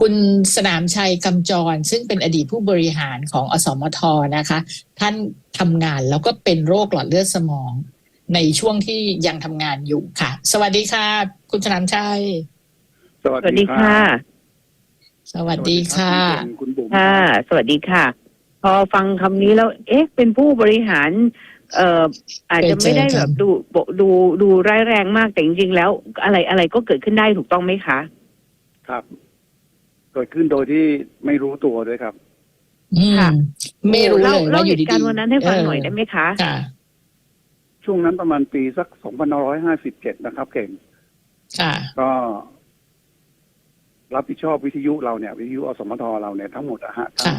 คุณสนามชัยกำจร ซึ่งเป็นอดีตผู้บริหารของอสมทนะคะ ท่านทำงานแล้วก็เป็นโรคหลอดเลือดสมอง ในช่วงที่ยังทำงานอยู่ค่ะ สวัสดีค่ะ คุณสนามชัย สวัสสวัสดีดีครัค่ะบสวัสดีค่ะ สวัสดีรับคุณบุ๋มค่ะ สวัสดีค่ะ พอฟังคำนี้แล้ว เอ๊ะ เป็นผู้บริหารเอ่ออาจจะไม่ได้แบบดูดูดูร้ายแรงมากแต่จริงๆแล้ว อะไรอะไรก็เกิดขึ้นได้ถูกต้องไหมคะ ครับ เกิดขึ้นโดยที่ไม่รู้ตัวด้วยครับ อืมค่ะ ไม่รู้เลยเล่าว่าอยู่เหดีตุการณ์วันนั้นให้ฟังหน่อยเได้ไหมคะ ค่ะ ช่วงนั้นประมาณปีสัก 2557 นะครับ เก่ง ค่ะ ก็รับผิดชอบวิทยุเราเนี่ย วิทยุอสมทเราเนี่ยทั้งหมดอะฮะทั้ค่ะง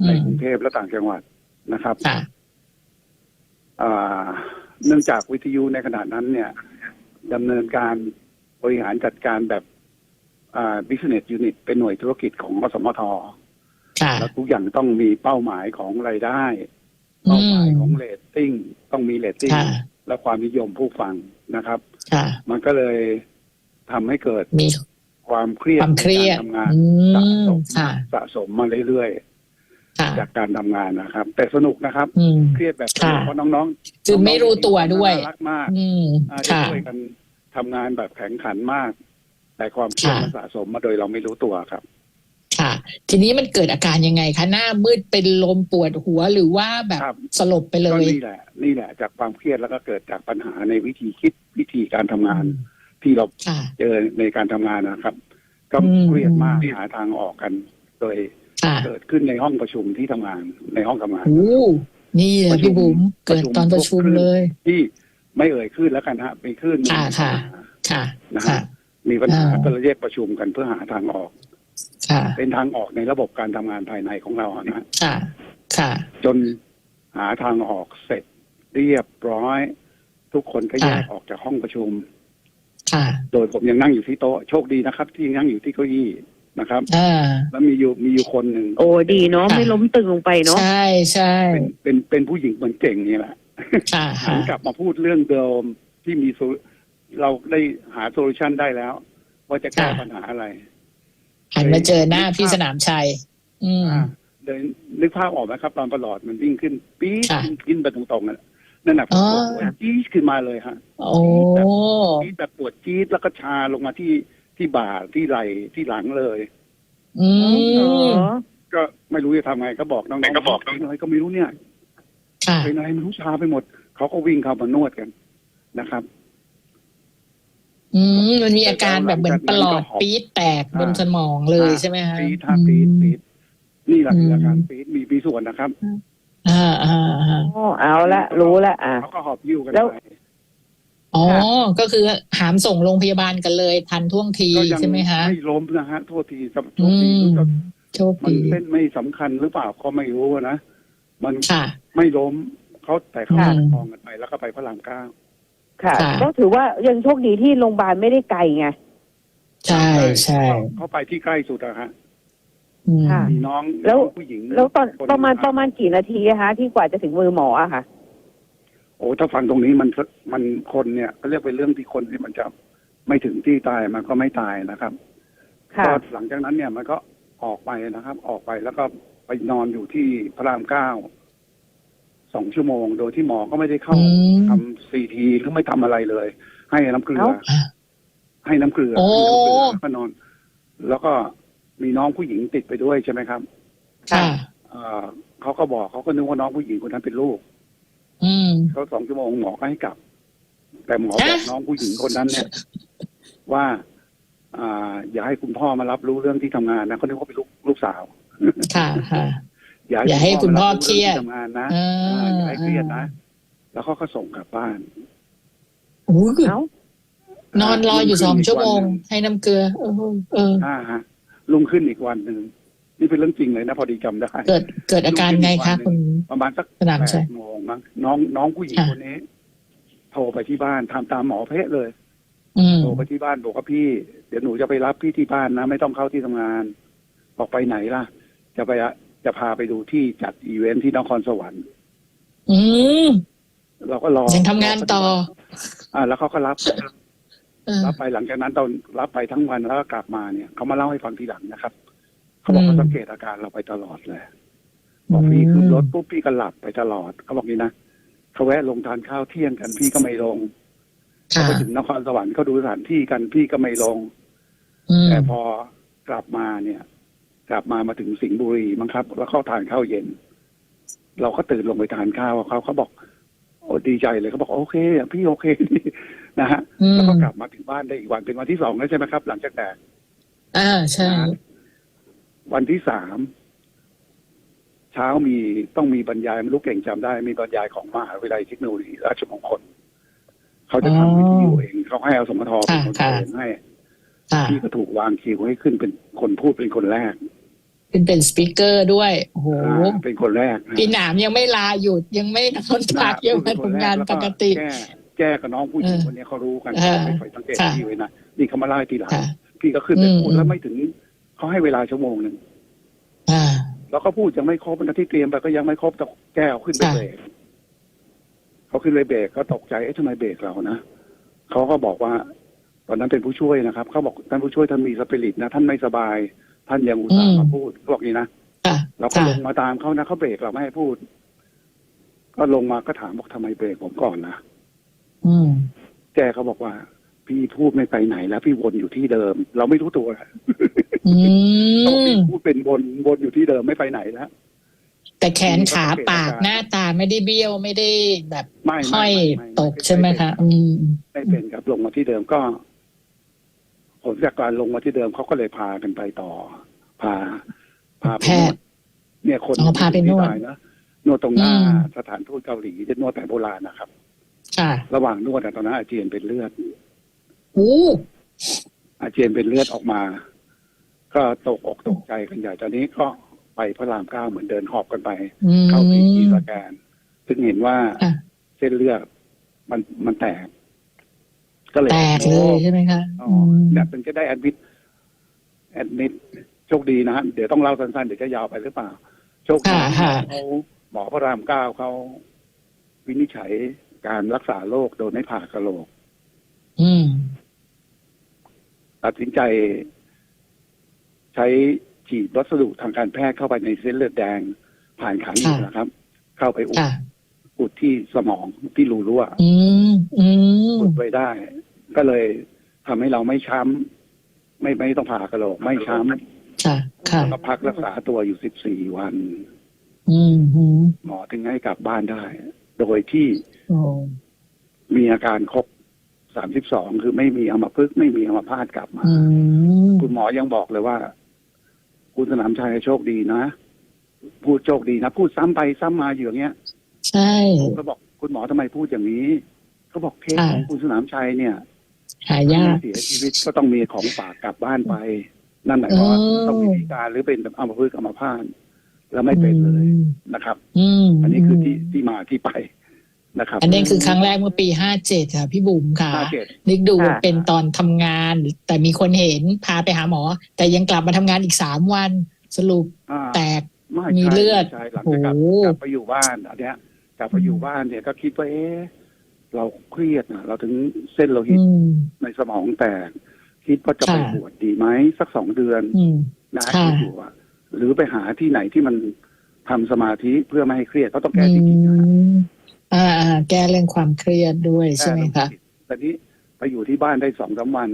อืในมกรุงเทพและต่างจังหวัดนะครับค่ะ อ่าเนื่องจากวิทยุในขณะนั้นเนี่ยดำเนินการบริหารจัดการแบบอ่า business unit เป็นหน่วยธุรกิจของอสมทค่ะแล้วทุกอย่างต้องมีเป้าหมายของรายได้ เป้าหมายของเรตติ้งต้องมีเรตติ้งค่ะและความนิยมผู้ฟังนะครับค่ะมันก็เลยทำให้เกิดมีความเครียดความเครียดในการทำงานอืสะมสมค่ะสะสมมาเรื่อยค่ะๆจากการทำงานนะครับ แต่สนุกนะครับอืมเครียดแบบสนุกค่ะเพราะน้องๆคือไม่รู้ตัวด้วยน่ารักมากอืมอ่าได้ค่ะช่วยกันทำงานแบบแข็งขันมาก แต่ความเครียดค่ะมันสะสมมาโดยเราไม่รู้ตัวครับ ค่ะ ทีนี้มันเกิดอาการยังไงคะหน้ามืดเป็นลมปวดหัวหรือว่าแบบครับ สลบไปเลก็ยนี่แหละ นี่แหละ จากความเครียดแล้วก็เกิดจากปัญหาในวิธีคิดวิธีการทำงาน ที่เราค่ะ เจอในการทำงานนะครับ ก็อืม เครียดมากหาทางออกกัน โดยค่ะเกิดขึ้นในห้องประชุมที่ทำงานในห้องทำงาน โอ้นี่แหปละระชุมพี่บุ๋มเกิดตอนประชุมเลย ที่ไม่เอ่ยขึ้นแล้วกันฮะเป็นขึ้นค่ะค่ะ ค่ะ นะค่ะ ฮะ มีปัญหาอ่าก็เลยเรียกประชุมกันเพื่อหาทางออก ค่ะ เป็นทางออกในระบบการทำงานภายในของเราอะนะ ค่ะ ค่ะ จนหาทางออกเสร็จเรียบร้อย ทุกคนก็แยกค่ะออกจากห้องประชุม ค่ะ โดยผมยังนั่งอยู่ที่โต๊ะโชคดีนะครับ ที่ยังนั่งอยู่ที่เก้าอี้นะครับอ่า แล้วมีอยู่มีอยู่คนหนึ่งโอ้ดีเนาะค่ะ ไม่ล้มตึงลงไปเนาะใช่ใช่เป็นเป็นเป็นผู้หญิงเหมือนเก่งนี่แหละค่ะหันค่ะ กลับมาพูดเรื่องเดิมที่มีโซ เราได้หาโซลูชันได้แล้ว ว่าจะแก้ปัญหาอะไรหันมาเจอหน้าพี่สนามชัย อืมอ่าเดินนึกภาพออกไหมครับ ตอนประหลอดมันวิ่งขึ้น ปี๊ดค่ะขึ้นไปตรงๆนั่นนั่นแหละผมอ๋อปวดหัวจี๊ดขึ้นมาเลยฮะโอ้จี๊ดแบบปวดจี๊ดแล้วก็ชาลงมาที่ที่บ่าที่ไหล่ที่หลังเลย อืเหรมอก็ไม่รู้จะทำไงก็บอกน้องๆก็บอกน้องอะไรก็ไม่รู้เนี่ยค่ะเป็นอะไรไม่รู้ชาไปหมดเขาก็วิ่งเข้ามานวดกันนะครับ อืมมันมีอาการแบบเหมือนประหลอดปี๊ดแตกบนสมองเลยใช่ไหมคะปี๊ดฮะปี๊ดปี๊ดนี่แหละคืออาการอืมปี๊ดมีมีส่วนนะครับอ่าอ่าอ่าอ๋อเอาละรู้ละอะเขาก็หอบยิ้วกันแล้วไปอ๋อ ก็คือหามส่งโรงพยาบาลกันเลย ทันท่วงทีก็ยังใช่ไหมคะไม่ล้มนะฮะโทษทีสำโทอืษทีมรู้สึกโชคมันดีเส้นไม่สำคัญหรือเปล่าก็ไม่รู้นะมันค่ะไม่ล้มเขาแต่เขาค่ะทองกันไปแล้วก็ไปพระรามเก้า ค่ะค่ะ ก็ถือว่ายังโชคดีที่โรงพยาบาลไม่ได้ไกลไง ใช่ใช่เขาไปที่ใกล้สุดอะฮะอืมค่ะ มีน้องแล้ว น้องผู้หญิงแล้วตอนคหงประมาณคปบระมาณกี่นาทีอะคะที่กว่าจะถึงมือหมออะค่ะ โอ้ถ้าฟังตรงนี้มันมันคนเนี่ยก็เรียกเป็นเรื่องที่คนที่มันจะไม่ถึงที่ตายมันก็ไม่ตายนะครับค่ะ ก็หลังจากนั้นเนี่ยมันก็ออกไปนะครับ ออกไปแล้วก็ไปนอนอยู่ที่พระรามเก้า สองชั่วโมง โดยที่หมอก็ไม่ได้เข้าอืมทำซีทีหรือไม่ทำอะไรเลย ให้น้ำเกลือเอ้าให้น้ำเกลือโอ้ให้น้ำเกลือแล้วก็นอน แล้วก็มีน้องผู้หญิงติดไปด้วยใช่ไหมครับค่ะเอ่อเขาก็บอกเขาก็นึกว่าน้องผู้หญิงคนนั้นเป็นลูก อืมเขาสองชั่วโมงหมอก็ให้กลับ แต่หมอบอกฮะน้องผู้หญิงคนนั้นเนี่ย ว่าอ่า อย่าให้คุณพ่อมารับรู้เรื่องที่ทำงานนะเขาคิดว่าเป็นลูกลูกสาว ค่ะค่ะ อย่าอย่าให้คุณพ่อมาเครียดเรื่องที่ทำงานนะอ่าอ่าอย่าให้เครียดนะ แล้วเขาก็ส่งกลับบ้านโอ้ยเอ้านอนรออยู่สองชั่วโมง ให้น้ำเกลือ เออ เอออ่าฮะลุงขึ้นอีกวันหนึ่งนี่เป็นเรื่องจริงเลยนะพอดีจำได้ เกิดเกิดอาการไงคะคุณประมาณสักสนามชัยแปดโมงมั้งน้องน้องผู้หญิงค่ะคนนี้โทรไปที่บ้านทำตามหมอเพะเลยอืมโทรไปที่บ้านบอกว่าพี่ เดี๋ยวหนูจะไปรับพี่ที่บ้านนะ ไม่ต้องเข้าที่ทำงาน บอกไปไหนล่ะ จะไปอะ จะพาไปดูที่จัดอีเวนท์ที่นครสวรรค์ อืมเราก็รอยังทำงานต่อ อ่า แล้วเขาก็รับเออรับไปหลังจากนั้นตอนรับไปทั้งวันแล้วก็กลับมาเนี่ยเขามาเล่าให้ฟังทีหลังนะครับเขาบอกอืมเขาสังเกตอาการเราไปตลอดเลยบอกพี่ขึ้นรถปุ๊บพี่ก็หลับไปตลอดเขาบอกนี้นะเขาแวะลงทานข้าวเที่ยงกันพี่ก็ไม่ลงค่ะไปถึงนครสวรรค์เขาดูสถานที่กันพี่ก็ไม่ลงอืมแต่พอกลับมาเนี่ย กลับมามาถึงสิงห์บุรีมั้งครับ แล้วเข้าทานข้าวเย็น เราก็ตื่นลงไปทานข้าวกับเขาเขาบอกโอ้ดีใจเลยเขาบอกโอเคอะพี่โอเคนี่นะฮะอืมแล้วก็กลับมาถึงบ้านได้อีกวันเป็นวันที่สองแล้วใช่ไหมครับ หลังจากแตกอ่าใช่นะฮะวันที่สามเช้ามีต้องมีบรรยายไม่รู้เก่งจำได้ มีบรรยายของมหาวิทยาลัยเทคโนโลยีราชมงคลเขาจะทำวิทยุเองเขาให้เอาสมทเป็นคนเขียนให้ค่ะพี่ก็ถูกวางคิวให้ขึ้นเป็นคนพูดเป็นคนแรก เป็นเป็นสปีกเกอร์ด้วยโอ้โหอ่าเป็นคนแรกนะพี่หนามยังไม่ลาหยุดยังไม่นอนพักยังมาทำงานปกติ แก้แก้กับน้องผู้หญิงเออคนนี้เขารู้กันเออไม่ค่อยสังเกตค่ะพี่ไว้นะนี่เขามาไล่ทีหลังค่ะพี่ก็ขึ้นไปอืมพูดแล้วไม่ถึงเขาให้เวลาชั่วโมงหนึ่งอ่าแล้วก็พูดยังไม่ครบนะที่เตรียมไปก็ยังไม่ครบแต่แก้วขึ้นไปค่ะเบรกเขาขึ้นไปเบรกเขาตกใจเอ๊ะทำไมเบรกเรานะเขาก็บอกว่า ตอนนั้นเป็นผู้ช่วยนะครับเขาบอกท่านผู้ช่วยท่านมีสปิริตนะท่านไม่สบาย ท่านยังอุตส่าห์มาพูดเขาบอกนี้นะค่ะเราก็ค่ะลงมาตามเขานะเขาเบรกเราไม่ให้พูด ก็ลงมาก็ถามบอกทำไมเบรกผมก่อนนะอืมแกเขาบอกว่า พี่พูดไม่ไปไหนแล้ว พี่วนอยู่ที่เดิม เราไม่รู้ตัวอืเขาบอกมพี่พูดเป็นวนวนอยู่ที่เดิมไม่ไปไหนแล้วแต่แขนขาปากหน้าตาไม่ได้เบี้ยวไม่ได้แบบไม่ห้อยไม่ตกใช่ไหมคะอืมไม่เป็นครับลงมาที่เดิมก็ ผลจากการลงมาที่เดิมเขาก็เลยพากันไปต่อ พา พาไปแพนวทดย์ เนี่ยคนอ๋อพาไปนวด ที่ตายนะนวดตรงหน้าอืมสถานทูตเกาหลีจะนวดแบบโบราณนะครับ ค่ะระหว่างนวดอะตอนนั้นอาเจียนเป็นเลือด โอ้อาเจียนเป็นเลือดออกมา ก็ตกอกตกใจกันใหญ่ตอนนี้ก็ไปพระรามเก้าเหมือนเดินหอบกันไป อืมเข้าที่ทีสแกน ซึ่งเห็นว่าค่ะ เส้นเลือดมันมันแตก ก็เลยแตกเลยใช่ไหมคะอ๋ออืมเนี่ยเป็นจะได้แอดมิดแอดมิดโชคดีนะฮะเดี๋ยวต้องเล่าสั้นๆเดี๋ยวจะยาวไปหรือเปล่า โชคดีค่ะค่ะเขาหมอพระรามเก้าเขาวินิจฉัยการรักษาโรคโดยไม่ผ่ากระโหลกอืมตัดสินใจ ใช้ฉีดวัสดุทางการแพทย์เข้าไปในเส้นเลือดแดง ผ่านขันค่ะนะครับ เข้าไปอุดค่ะอุดที่สมองที่รูรั่วอืมอืมอุดไว้ได้ ก็เลยทำให้เราไม่ช้ำไม่ไม่ต้องผ่ากระโหลก ไม่ช้ำค่ะค่ะแล้วก็พักรักษาตัวอยู่สิบสี่วัน อืมอืมหมอถึงให้กลับบ้านได้ โดยที่โอ้มีอาการครบสามสิบสองคือไม่มีอัมพฤกษ์ไม่มีอัมพาตกลับมา อืมคุณหมอยังบอกเลยว่า คุณสนามชัยโชคดีนะ พูดโชคดีนะ พูดซ้ำไปซ้ำมาอยู่อย่างเงี้ยใช่ ผมก็บอกคุณหมอทำไมพูดอย่างนี้เขาบอกเคสค่ะของคุณสนามชัยเนี่ย หายากเสียชีวิตก็ต้องมีของฝากกลับบ้านไป นั่นหมายความว่าอ๋อต้องมีพิการหรือเป็นแบบอัมพฤกษ์อัมพาตแล้วไม่เป็นเลยนะครับอืมอันนี้คือที่ที่มาที่ไปนะครับ อันนี้คือครั้งแรกเมื่อปีห้าเจ็ดค่ะพี่บุ๋มค่ะห้าเจ็ดนึกดูค่ะเป็นตอนทำงาน แต่มีคนเห็นพาไปหาหมอ แต่ยังกลับมาทำงานอีกสามวันสรุปอ่าแตกไม่มีใช่เลือดไม่ใช่หลังจากกลับโอ้กลับไปอยู่บ้านอันเนี้ยกลับไปอยู่บ้านเนี่ยก็คิดว่าเอ๊ะ เราเครียดนะเราถึงเส้นโลหิตอืมในสมองแตก คิดว่าจะไปค่ะบวชดีไหมสักสองเดือนอืมนะค่ะคิดอยู่อะหรือไปหาที่ไหนที่มันทำสมาธิเพื่อไม่ให้เครียดเขาต้องแก้ที่จิตนะอืมอ่าอ่าแก้เรื่องความเครียดด้วยใช่ไหมคะแก้เรื่องจิตแต่นี้ไปอยู่ที่บ้านได้สองสามวัน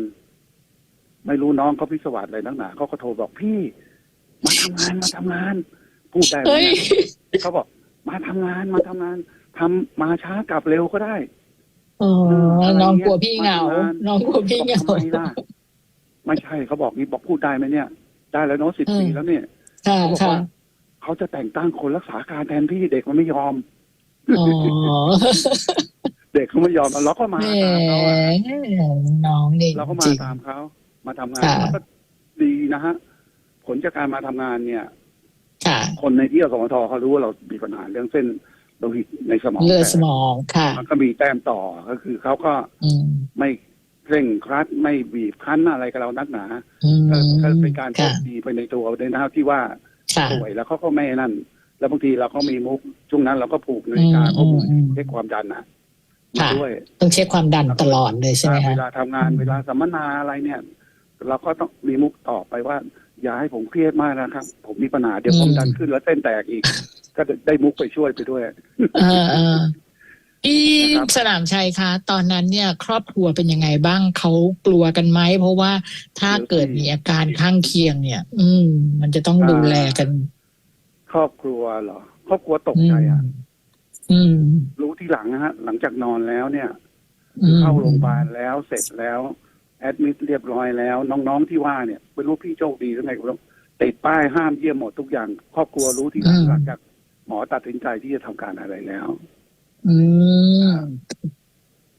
ไม่รู้น้องเขาพิศวาสอะไรนักหนาเขาก็โทรบอกพี่ มาทำงานมาทำงาน พูดได้ไหมเฮ้ยเนี่ยเขาบอก มาทำงานมาทำงานทำมาช้ากลับเร็วก็ได้ อ๋อน้องกลัวพี่เหงา น้องกลัวพี่เหงาบอกทำไมล่ะไม่ใช่เขาบอกนี่บอกพูดได้ไหมเนี่ย ได้แล้วเนาะสิบอืมปีแล้วเนี่ยค่ะเขาบอกค่ะว่าเขาจะแต่งตั้งคนรักษาการแทนพี่เด็กมันไม่ยอมอ๋อเด็กเขาไม่ยอมเราก็มาแหมตามเขาอะน้องนี่เราก็มาจริงตามเขามาทำงานค่ะแล้วก็ดีนะฮะผลจากการมาทำงานเนี่ยค่ะคนในที่อสมทเขารู้ว่าเรามีปัญหาเรื่องเส้น โลหิตในสมองเลือดแตกสมองค่ะ มันก็มีแต้มต่อก็คือเขาก็อืมไม่เคร่งครัดไม่บีบคั้นอะไรกับเรานักหนาอืมก็ก็เป็นการโชค่ะคดีไปในตัวในนะครับที่ว่าค่ะป่วยแล้วเขาก็ไม่นั่น แล้วบางทีเราก็มีมุกช่วงนั้นเราก็ผูกนาฬิกาข้อมืออืมเช็คความดันนะมาค่ะด้วยต้องเช็คความดันตลอดเลยใช่ไหมเวคะลาทำงานอืมเวลาสัมมนาอะไรเนี่ย เราก็ต้องมีมุกตอบไปว่า อย่าให้ผมเครียดมากนะครับ ผมมีปัญหาเดี๋ยวผมอืมดันขึ้นแล้วเส้นแตกอีก ก็ได้มุกไปช่วยไปด้วย เออเออพี่นะครับ สนามชัยคะ ตอนนั้นเนี่ย ครอบครัวเป็นยังไงบ้างเขากลัวกันไหมเพราะว่าถ้าเกิดมีอาการข้างเคียงเนี่ย อืม มันจะต้องดูแลกันครอบครัวเหรอ ครอบครัวตกอืใจมอะ อืม รู้ที่หลังนะฮะ หลังจากนอนแล้วเนี่ย อืมเข้าโรงพยาบาลแล้วเสร็จแล้ว แอดมิดเรียบร้อยแล้ว น้องๆที่ว่าเนี่ยไม่รู้พี่โชคดีหรือไงก็ไม่รู้ติดป้ายห้ามเยี่ยมหมดทุกอย่าง ครอบครัวรู้ที่หลังหลังจาก หมอตัดสินใจที่จะทำการอะไรแล้ว อืม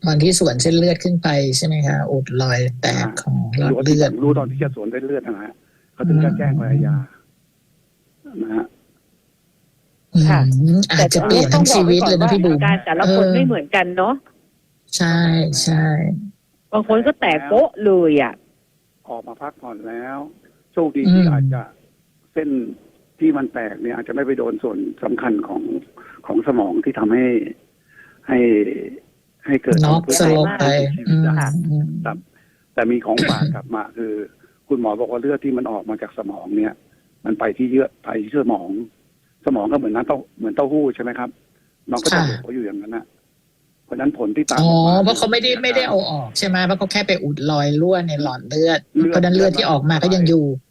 ตอนที่ส่วนเส้นเลือดขึ้นไปใช่ไหมคะอุดรอยแตกของหลอดรู้เลือดรู้ตอนที่จะสวนได้เลือดนะฮะเขาถึงจะแจ้งภรรยานะฮะค่ะอืมอาจจะเปลี่ยนทั้งชีวิตเลยนะพี่บุ๋มการแต่ละคนไม่เหมือนกันเนาะใช่ใช่บางคนก็แตกโป๊ะเลยอะออกมาพักผ่อนแล้ว โชคดีที่อาจจะเส้น ที่มันแตกเนี่ยอาจจะไม่ไปโดนส่วนสำคัญของของสมองที่ทำให้ให้ให้เกิดน็อกผลสลบไปชีอืวิตมได้อืมครับ แต่มีของฝากกลับมา คือ คุณหมอบอกว่าเลือดที่มันออกมาจากสมองเนี่ย มันไปที่เยื่อไปที่สมอง สมองก็เหมือนน้ำเต้าเหมือนเต้าหู้ใช่ไหมครับน้องก็จะบอกว่าอยู่อย่างนั้นนะเพราะฉะนั้นผลที่ตามอ๋อออกมาเพราะเขาไม่ได้ไม่ได้เอาออกใช่ไหมเพราะเขาแค่ไปอุดรอยรั่วในหลอดเลือดเพราะฉะนั้นเลือดที่ออกมาก็ยังอยู่อื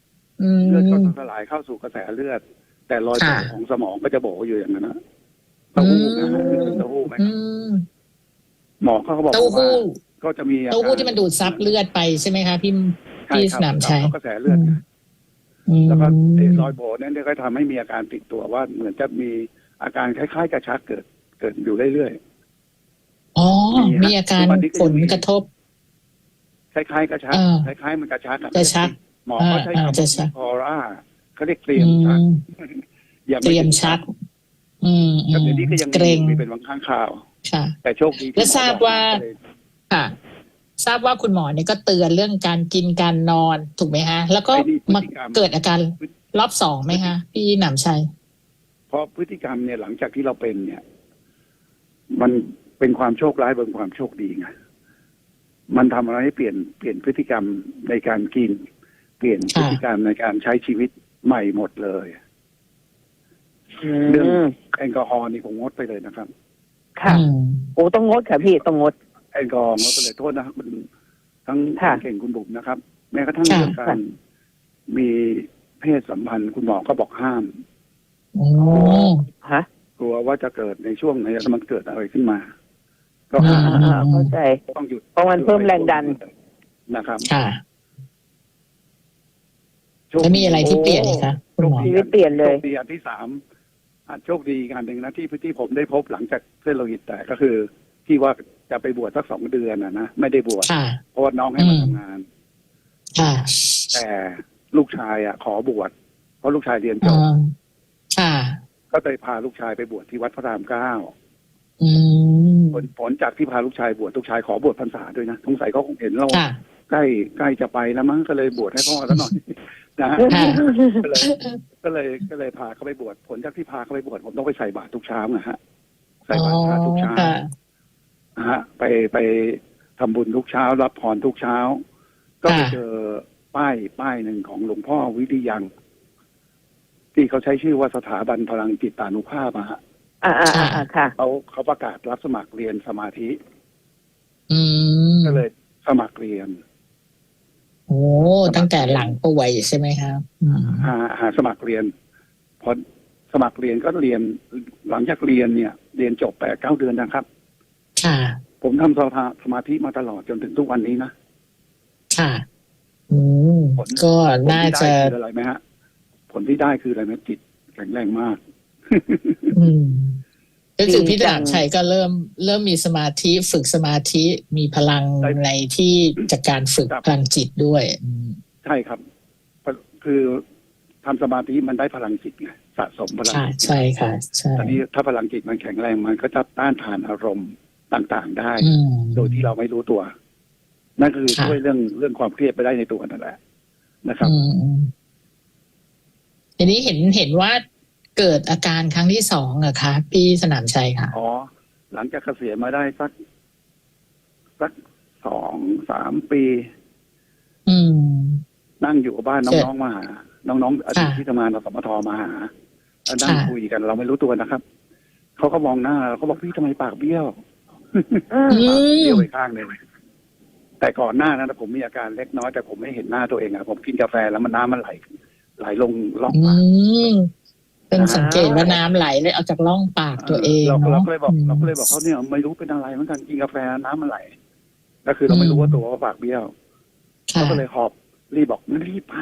เลือดก็มจะสลายเข้าสู่กระแสเลือด แต่รอยค่ะของสมองก็จะบอกว่าอยู่อย่างนั้นนะเต้าหู้นะฮะอืมเต้าหู้ไหมอืมหมอเขาก็บอกเต้าว่าหู้ก็จะมีอาการเต้าหู้ที่มันดูดซับเลือดไปใช่ไหมคะพี่ใช่ที่คสรับนามชัยเข้ากระแสเลือดอืมแล้วก็ไอ้รอยโบนั้นเนี่ยก็ทำให้มีอาการติดตัวว่า เหมือนจะมีอาการคล้ายๆกระชักเกิดเกิดอยู่เรื่อยอ๋อมีฮะมีอาการทุกวันนี้ก็ผยังลมีกระทบๆคล้ายๆกระชักอ่าคล้ายๆมันกระชักอจะชัก หมอเขาใช้อ่าคำอ่าจะชัว่ากคอร่าเขาเรียกเตรียมอืชักมอย่าเตรียมชัก อืมอืก็มเดี๋ยวนี้ก็ยังเกรงมีเป็นบางครั้งข่าวค่ะ แต่โชคดีที่แล้วทราบว่าหมอบอกมก็เลยค่ะ ทราบว่าคุณหมอเนี่ยก็เตือนเรื่องการกินการนอนถูกไหมฮะ แล้วก็ไอ้นี่พฤมาติกรรมเกิดอาการรอบสองไหมคะพี่หนำชัยเพราะพฤติกรรมเนี่ยหลังจากที่เราเป็นเนี่ย มันเป็นความโชคร้ายบนความโชคดีไงมันทำอะไรให้เปลี่ยนเปลี่ยนพฤติกรรมในการกิน เปลี่ยนพฤติกรรมในการใช้ชีวิตใหม่หมดเลยเรื่องแอลกอฮอล์นี่ผมงดไปเลยนะครับ ค่ะอืมโอ้ต้องงดค่ะพี่ต้องงดแอลกอฮอล์งดไปเลยโทษนะครับคุณทั้งค่ะคุณเก่งคุณบุ๋มนะครับ แม้กระทั่งค่ะเรื่องการมีเพศสัมพันธ์คุณหมอก็บอกห้ามโอ้ฮะกลัวว่าจะเกิดในช่วงไหนแล้วมันเกิดอะไรขึ้นมา ก็อืห้ามอ่าๆเข้าใจต้องหยุดเพราะมันเพิ่มแรงดันนะครับค่ะโชค แล้วดีมีอะไรที่เปลี่ยนอีกคะคุณหมอ ชีวิตเปลี่ยนเลย โชคดีอันที่สามอันโชคดีอีกอันหนึ่งนะที่ที่ผมได้พบหลังจากเส้นโลหิตแตกก็คือ ที่ว่าจะไปบวชสักสองเดือนนะนะไม่ได้บวชค่ะ เพราะว่าน้องให้มาอืมทำงาน ค่ะ แต่ลูกชายอะ ขอบวชเพราะลูกชายเรียนจอืบมค่ะ ก็เลยพาลูกชายไปบวชที่วัดพระรามเก้าอืม ผลผลจากที่พาลูกชายบวชลูกชายขอบวชพรรษาด้วยนะสงสัยเขาคงเห็นเราค่ะ ใกล้ใกล้จะไปแล้วมั้งก็เลยบวชให้พ่อแล้วหน่อย นะฮะค่ะก็เลยก็เลยก็เลยพาเขาไปบวชผลจากที่พาเขาไปบวชผมต้องไปใส่บาตรทุกเช้านะฮะใส่อ๋อบาตรพระทุกเช้าค่ะนะฮะ ไปไปทำบุญทุกเช้า รับพรทุกเช้า ก็ไปค่ะเจอป้ายป้ายหนึ่งของหลวงพ่อวิริยัง ที่เขาใช้ชื่อว่าสถาบันพลังจิตตานุภาพอะฮะอ่าอ่าอ่าค่ะเขาเขาประกาศรับสมัครเรียนสมาธิอืมก็เลยสมัครเรียน โอ้ตั้งแต่หลังป่วยใช่ไหมครับอืมหาหาสมัครเรียน พอสมัครเรียนก็เรียนหลังจากเรียนเนี่ย เรียนจบแปดเก้าเดือนนะครับ ค่ะ ผมทำสมาสมาธิมาตลอดจนถึงทุกวันนี้นะ ค่ะ อืมผลก็ผลน่าที่จะได้คืออะไรไหมฮะผลที่ได้คืออะไรไหมจิตแข็งแรงมาก อืม ก็คือจริงพี่จัดางบชัยก็เริ่มเริ่มมีสมาธิฝึกสมาธิมีพลังได้ในที่จากการฝึกครับพลังจิตด้วยอืมใช่ครับ คือทำสมาธิมันได้พลังจิตไงสะสมพลังค่ะจิตใช่ค่ะใช่ตอนนี้ถ้าพลังจิตมันแข็งแรงมันก็จะต้านทานอารมณ์ต่างๆได้อืมโดยที่เราไม่รู้ตัว นั่นคือค่ะช่วยเรื่องเรื่องความเครียดไปได้ในตัวนั่นแหละนะครับอืมอืมทีนี้เห็นเห็นว่า เกิดอาการครั้งที่สองอะคะพี่สนามชัยค่ะ อ๋อ หลังจากเกษียณมาได้สักสักสองสามปี อืม นั่งอยู่กับบ้านเสร็จน้องๆมาหา น้องๆอดีตค่ะที่ทำงานอสมทมาหาแล้วนั่งค่ะคุยกันเราไม่รู้ตัวนะครับเขาก็มองหน้าเราเขาบอกพี่ทำไมปากเบี้ยวเอออืปากมเบี้ยวไปข้างหนึ่งแต่ก่อนหน้านั้นผมมีอาการเล็กน้อยแต่ผมไม่เห็นหน้าตัวเองอะผมกินกาแฟแล้วมันน้ำมันไหลไหลลงล่องอืปากม เป็นสังเกตว่าน้ำไหลเลยเอาจากร่องปากตัวเองเราก็เนาะเราก็เลยบอกมเราก็เลยบอกเขาเนี่ยไม่รู้เป็นอะไรเหมือนกันกินกาแฟน้ำมันไหล ก็คือเราไม่รู้ว่าตัวว่าปากเบี้ยวค่ะเขาก็เลยหอบรีบบอกงั้นรีบไป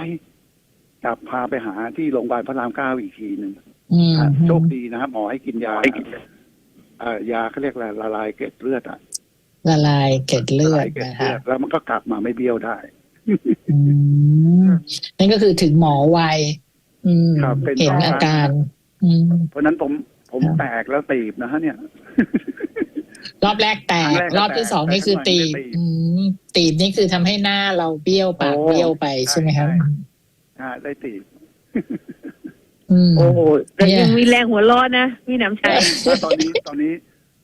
กลับพาไปหาที่โรงพยาบาลพระรามเก้าอีกทีหนึ่งอืมอะโชคดีนะครับหมอให้กินยาเอ่อยาเขาเรียกอะไรละลายเกล็ดเลือดอะละลายเกล็ดเลือละดลายเกล็ดนะเลืคะอดแล้วมันก็กลับมาไม่เบี้ยวได้อืมนั่นก็คือถึงหมอไว อืมครับเป็นเห็นสองครั้งอาการ อืม เพราะฉะนั้นผมผมครับแตกแล้วตีบนะฮะเนี่ย รอบแรกแตครั้กงแรกก็รอบที่สองแตกนี่คือแต่ตีข้างหลังบไม่ตีบอืมตีบนี่คือทำให้หน้าเราเบี้ยวปากโอ้เบี้ยวไปใช่ไหมครับใช่อ่าได้ตีบอืม โอ้โหแต่เนี่ย ยังมีแรงหัวเร้อนนะพี่น้ำชัย แล้วตอนนี้ตอนนี้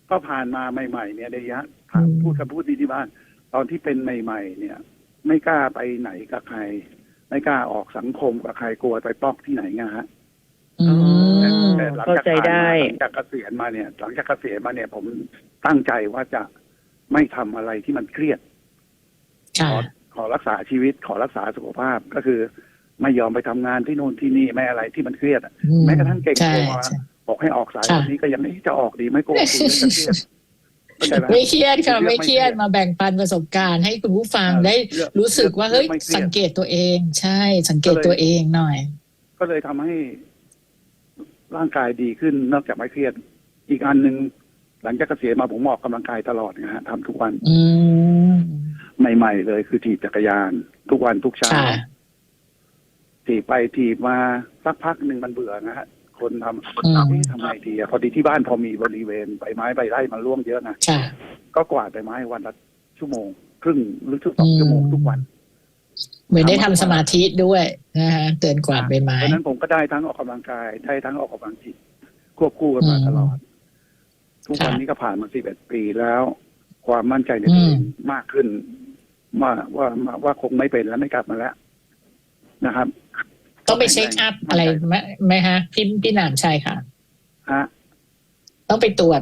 ก็ผ่านมาใหม่ ๆ เนี่ยระยะผ่านอืม พูดกับพูดดีที่บ้าน ตอนที่เป็นใหม่ ๆ เนี่ย ไม่กล้าไปไหนกับใคร ไม่กล้าออกสังคมกับใครกลัวไปปอกที่ไหนไงฮะอืมแต่หลังเข้าจากใจผ่านได้ มาหลังจากเกษียณมาเนี่ย หลังจากเกษียณมาเนี่ย ผมตั้งใจว่าจะไม่ทำอะไรที่มันเครียด ค่ะ ขอขอรักษาชีวิตขอรักษาสุขภาพก็คือ ไม่ยอมไปทำงานที่โน่นที่นี่ไม่อะไรที่มันเครียดอะอืแม้กระทั่งเก่งใช่ตัวใช่ บอกให้ออกสายค่ะ วันนี้ก็ยังเอ๊ะจะออกดีไหม่โกงคุณไม่จะเครียดเข้าใจ ไหมไม่เครียดค่ะเลือกไม่ไม่เครียดเครียดมาแบ่งปันประสบการณ์ให้คุณผู้ฟังได้เลือกรู้สึกว่าเลือกเฮ้ยไม่เครียดสังเกตตัวเอง ใช่ สังเกตก็เลยตัวเองหน่อย ก็เลยทำให้ร่างกายดีขึ้นนอกจากไม่เครียด อีกอันหนึ่งหลังจากเกษียณมาผมออกกำลังกายตลอดนะฮะทำทุกวันอืมใหม่ ๆ เลยคือถีบจักรยาน ทุกวันทุกเช้าค่ะถีบไปถีบมาสักพักหนึ่งมันเบื่อนะฮะ คนทำอืมเอ๊ะทำไงดีอะพอดีที่บ้านพอมีบริเวณใบไม้ใบไร่มันร่วงเยอะนะค่ะ ก็กวาดใบไม้วันละชั่วโมง ครึ่งหรือชั่วสองชั่วโมงทุกวัน เหมือนได้ทำสมาธิด้วยนะฮะเตือนกวาดใบไม้เพราะฉะนั้นผมก็ได้ทั้งออกกำลังกายได้ทั้งออกกำลังจิตควบคู่กันมาอืมตลอด ทุกวันค่ะนี้ก็ผ่านมาสิบเอ็ดปีแล้ว ความมั่นใจในตัวเองอืมมากขึ้นว่าว่าว่าว่าคงไม่เป็นแล้วไม่กลับมาแล้วนะครับ ต้องไปเช็คอัพอะไรไหมไหมฮะ พี่พี่หนามชัยค่ะฮะต้องไปตรวจ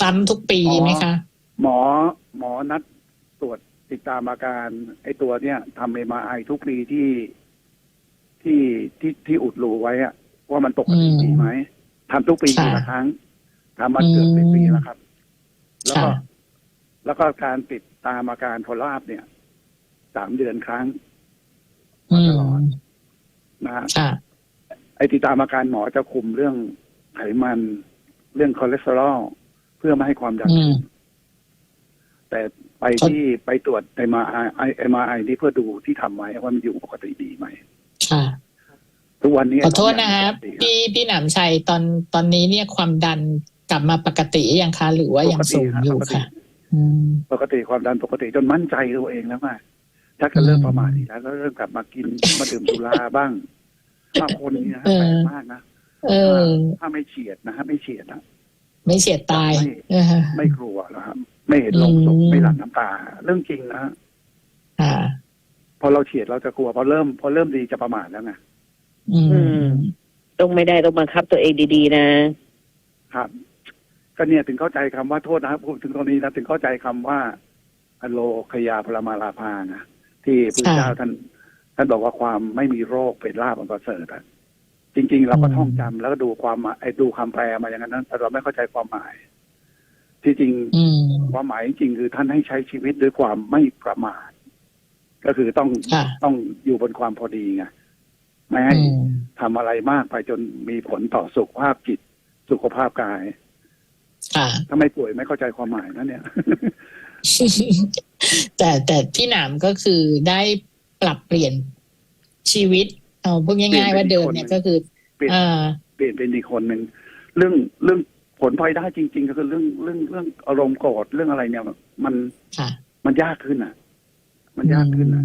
ซ้ำทุกปีอ๋อไหมคะ หมอหมอนัดตรวจติดตามอาการ ไอ้ตัวเนี้ยทำเอ็มไอทุกปีที่ที่ที่ที่อุดรูไว้อะว่ามันปกติอืมดีไหมทำทุกปีค่ะปีละครั้งทำมาเกือบสิบอืมปีแล้วครับ แล้วก็ค่ะแล้วก็การติดตามอาการพลาบเนี่ยสามเดือนครั้งอืตลอมด นะฮะค่ะไอ้ติดตามอาการหมอจะคุมเรื่องไขมัน เรื่องคอเลสเตอรอลเพื่อไม่ให้ความดันอืมขึ้นแต่ไปที่ไปตรวจไอมาไอเอ็มไอนี่เพื่อดูที่ทำไว้ว่ามันอยู่ปกติดีไหมค่ะทุกวันนี้ขอโทษนะครับปกติพี่พี่หนามชัยตอนตอนนี้เนี่ยความดันกลับมาปกติยังคะ หรือว่ายังสูงอยู่ปกติค่ะอืมปกติความดันปกติจนมั่นใจตัวเองแล้วว่า ถ้าจะเริ่มประมาทอีกแล้วก็เริ่มกลับมากินมาดื่มสุราบ้างบางคนนี่นะเออแปลกมากนะเออถ้าไม่เฉียดนะฮะไม่เฉียดนะไม่เฉียดตายไม่เออไม่กลัวนะครับ ไม่เห็นลงศพอืมไม่หลั่งน้ำตา เรื่องจริงนะฮะค่ะพอเราเฉียดเราจะกลัวพอเริ่ม พอเริ่มดีจะประมาทแล้วไงอือืมมต้องไม่ได้ต้องบังคับตัวเองดีๆ นะ ครับ ก็เนี่ยถึงเข้าใจคำว่าโทษนะครับพูดถึงตรงนี้นะถึงเข้าใจคำว่าอโลคยาพลมาลาภานะ ที่พระเจ้าท่าน ท่านบอกว่าความไม่มีโรคเป็นลาภอันประเสริฐอะจริง ๆ เราก็ท่องจำแล้วก็ดูความหมายไอ้ดูคำแปลมาอย่างนั้นแต่เราไม่เข้าใจความหมาย ที่จริงอืมความหมายจริงๆคือท่านให้ใช้ชีวิตด้วยความไม่ประมาทก็คือต้องค่ะต้องอยู่บนความพอดีไงไม่ให้อืมทำอะไรมากไปจนมีผลต่อสุขภาพจิต สุขภาพกายค่ะถ้าไม่ป่วยไม่เข้าใจความหมายนะเนี่ย แต่แต่พี่หนามก็คือได้ปรับเปลี่ยนชีวิต เอาพูดง่ายๆว่าเดิมเนี่ยก็คือเปลี่ยนเอ่าเปลี่ยนเป็นอีกคนหนึ่งเรื่องเรื่องผลพลอยได้จริง ๆ ก็คือเรื่องเรื่องเรื่องอารมณ์โกรธเรื่องอะไรเนี่ยมันค่ะมันยากขึ้นอะ มันยากขึ้นอะ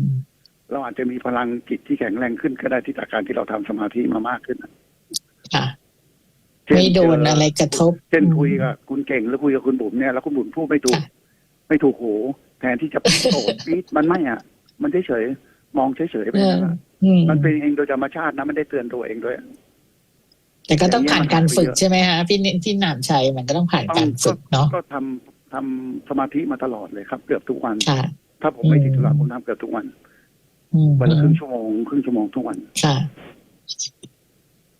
เราอาจจะมีพลังจิตที่แข็งแรงขึ้นก็ได้ที่จากการที่เราทำสมาธิมามากขึ้นอะค่ะเช่ไม่โดนเจอะไรกระทบ เช่นคุยกับคุณเก่งหรือคุยกับคุณบุ๋มเนี่ยแล้วคุณบุ๋มพูดไม่ถูกค่ะไม่ถูกหู แทนที่จะโกรธปี๊ดมันไม่อะ มันเฉยๆมองเฉยๆไปนั่นแหละอืมมันเป็นเองโดยธรรมชาตินะไม่ได้เตือนตัวเองด้วย แต่ก็ต้องผ่านการฝึกใช่ไหมฮะพี่นิพี่หนามชัยมันก็ต้องผ่านการฝึกเนาะก็ทำทำสมาธิมาตลอดเลยครับ เกือบทุกวัน ค่ะ ถ้าผมไม่ติดธุระผมทำเกือบทุกวัน อืมวันละครึ่งชั่วโมงครึ่งชั่วโมงทุกวัน ค่ะ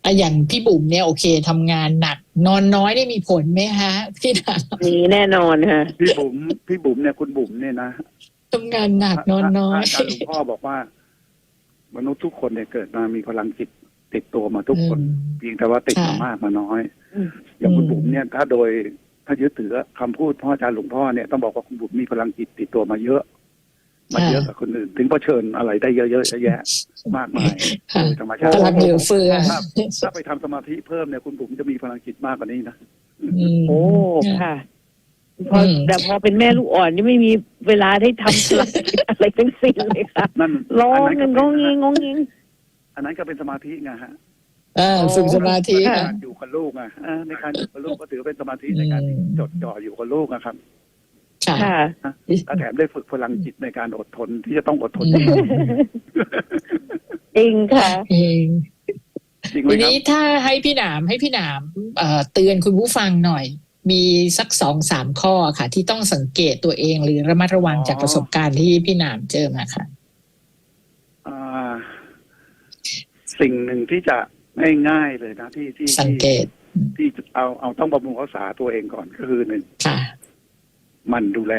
อะอย่างพี่บุ๋มเนี่ยโอเคทำงานหนัก นอนน้อยได้มีผลไหมฮะพี่หนามมีแน่นอนค่ะ พี่บุ๋มพี่บุ๋มเนี่ยคุณบุ๋มเนี่ยนะทำงานหนักนอนน้อย อาจารย์หลวงพ่อบอกว่า มนุษย์ทุกคนเนี่ยเกิดมามีพลังจิตติดตัวมาทุกคน อืมเพียงแต่ว่าติดมาค่ะมากมาน้อย อืม อย่างคุณอืมบุ๋มเนี่ยถ้าโดยถ้ายึดถือคำพูดพ่ออาจารย์หลวงพ่อเนี่ยต้องบอกว่าคุณบุ๋มมีพลังจิตติดตัวมาเยอะ มาเยอะกว่าคนอื่น ถึงเผชิญอะไรได้เยอะๆเยอะแยะมากมายค่ะโดยธรรมชาติพลังเหลือเฟือถ้าถ้าไปทำสมาธิเพิ่มเนี่ยคุณบุ๋มจะมีพลังจิตมากกว่านี้นะอืมโอ้ค่ะพออืมแต่พอเป็นแม่ลูกอ่อนนี่ไม่มีเวลาได้ทำอะไรทั้งสิ้นเลยค่ะนั่นร้องอักันงก็งเป็งิงงงงิงอันนั้นก็เป็นสมาธิไงฮะเออฝึกสมาธิค่ะค่ะการอยู่กับลูกอะอ่าในการอยู่กับลูกก็ถือเป็นสมาธิในการอืมจดจ่ออยู่กับลูกนะครับ ค่ะค่ะและแถมได้ฝึกพลังจิตในการอดทนที่จะต้องอดทนอืมจริงค่ะเองจริงไหมทีครับนี้ถ้าให้พี่หนามให้พี่หนามเอ่อเตือนคุณผู้ฟังหน่อย มีสักสองสามข้อค่ะ ที่ต้องสังเกตตัวเองหรือระมัดระวังจากประสบการณ์ที่พี่หนามเจอมาค่ะอ่าสิ่งหนึ่งที่จะง่ายๆเลยนะที่ที่สังเกตที่ที่เอาเอาต้องบำรุงรักษาตัวเองก่อนก็คือหนึ่งค่ะ มันดูแล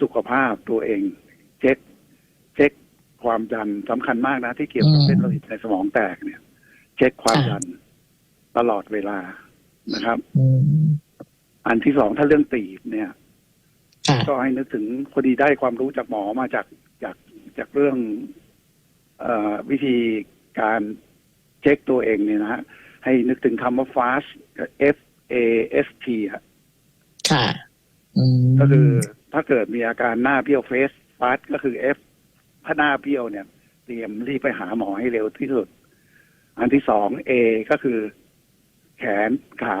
สุขภาพตัวเอง เช็ค เช็คความดันสำคัญมากนะ ที่เกี่ยวกับอืมเส้นโลหิตในสมองแตกเนี่ย เช็คความค่ะดันตลอดเวลานะครับอืมอันที่สองถ้าเรื่องตีบเนี่ยค่ะก็ให้นึกถึงพอดีได้ความรู้จากหมอมาจากจากจากเรื่องเออวิธีการเช็คตัวเองเนี่ยนะฮะให้นึกถึงคำว่า fast F A S T อะค่ะอืม ก็คือถ้าเกิดมีอาการหน้าเบี้ยวเฟส fast ก็คือ F ถ้าหน้าเบี้ยวเนี่ย เตรียมรีบไปหาหมอให้เร็วที่สุด อันที่สอง A ก็คือ แขนขา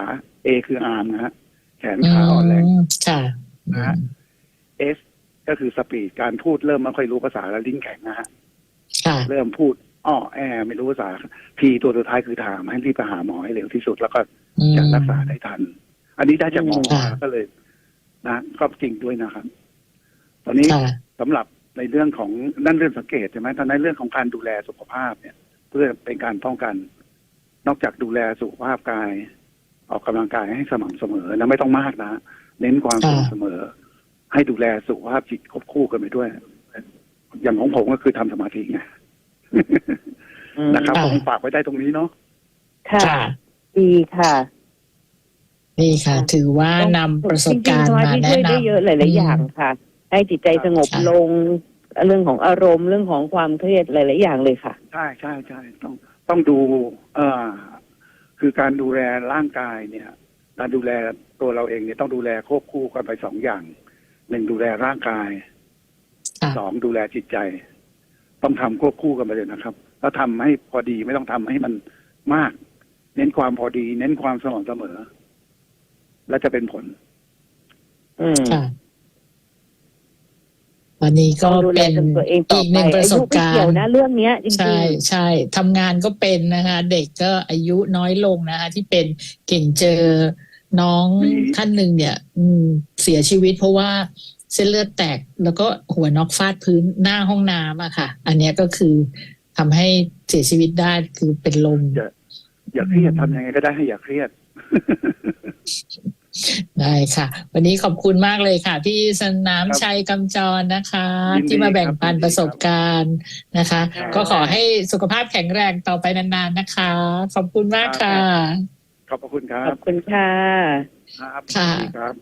A คืออาร์มนะฮะแขนขาอ่อนแรงมค่ะนะฮะ S ก็คือสปีดการพูดเริ่มไม่ค่อยรู้ภาษาแล้วลิ้นแข็งนะฮะค่ะเริ่มพูดอ้อแอไม่รู้ภาษาทีตัวสุดท้ายคือถามให้รีบไปหาหมอให้เร็วที่สุด แล้วก็อืมจะรักษาได้ทัน อันนี้ได้จากหมอค่ะมาก็เลย นะก็จริงด้วยนะครับ ตอนนี้ค่ะ สำหรับในเรื่องของนั่นเรื่องสังเกตใช่ไหมตอนในเรื่องของการดูแลสุขภาพเนี่ย เพื่อเป็นการป้องกัน นอกจากดูแลสุขภาพกาย ออกกำลังกายให้สม่ำเสมอนะไม่ต้องมากนะเน้นความสค่ะม่ำเสมอ ให้ดูแลสุขภาพจิตควบคู่กันไปด้วย อย่างของผมก็คือทำสมาธิไง นะครับค่ะผมฝากไว้ได้ตรงนี้เนาะ ค่ะ ค่ะ ดีค่ะ นี่ค่ะ ถือว่านำประสบการณ์มาจงๆสแนะช่วยนได้เยอะหลายๆอย่างอืมค่ะ ให้จิตใจสงบค่ะลง เรื่องของอารมณ์เรื่องของความเครียดหลายๆอย่างเลยค่ะ ใช่ใช่ใช่ต้องต้องดู เอ่อคือการดูแลร่างกายเนี่ย การดูแลตัวเราเองเนี่ยต้องดูแลควบคู่กันไปสองอย่างหนึ่งดูแลร่างกายำค่ะสองดูแลจิตใจ ต้องทำควบคู่กันไปเลยนะครับ แล้วทำให้พอดีไม่ต้องทำให้มันมาก เน้นความพอดี เน้นความสม่ำเสมอ และจะเป็นผล อืมค่ะวันนี้ก็ต้องดูแลเป็นตัวเองต่ออีกหไปนึ่งประอาสยุบไม่การเกี่ยวณ์นะเรื่องเนี้ยจริงใช่ใช่ทำงานก็เป็นนะคะ เด็กก็อายุน้อยลงนะคะ ที่เป็นเก่งเจอน้องมีท่านหนึ่งเนี่ย อืม เสียชีวิตเพราะว่าเส้นเลือดแตกแล้วก็หัวนอกฟาดพื้นหน้าห้องน้ำอะค่ะ อันเนี้ยก็คือทำให้เสียชีวิตได้คือเป็นลมอย่าอย่าเครียดทำยังไงก็ได้ให้อย่าเครียด ได้ค่ะ วันนี้ขอบคุณมากเลยค่ะ พี่สนามชัยกำจรนะคะ ยินดีที่มาแบ่งปันครับประสบการณ์นะคะ ครับ ก็ขอให้สุขภาพแข็งแรงต่อไปนานๆนะคะ ขอบคุณมากค่ะ ขอบพระคุณครัๆขอบบคุณค่ะครับค่ะ สวัสดีครับ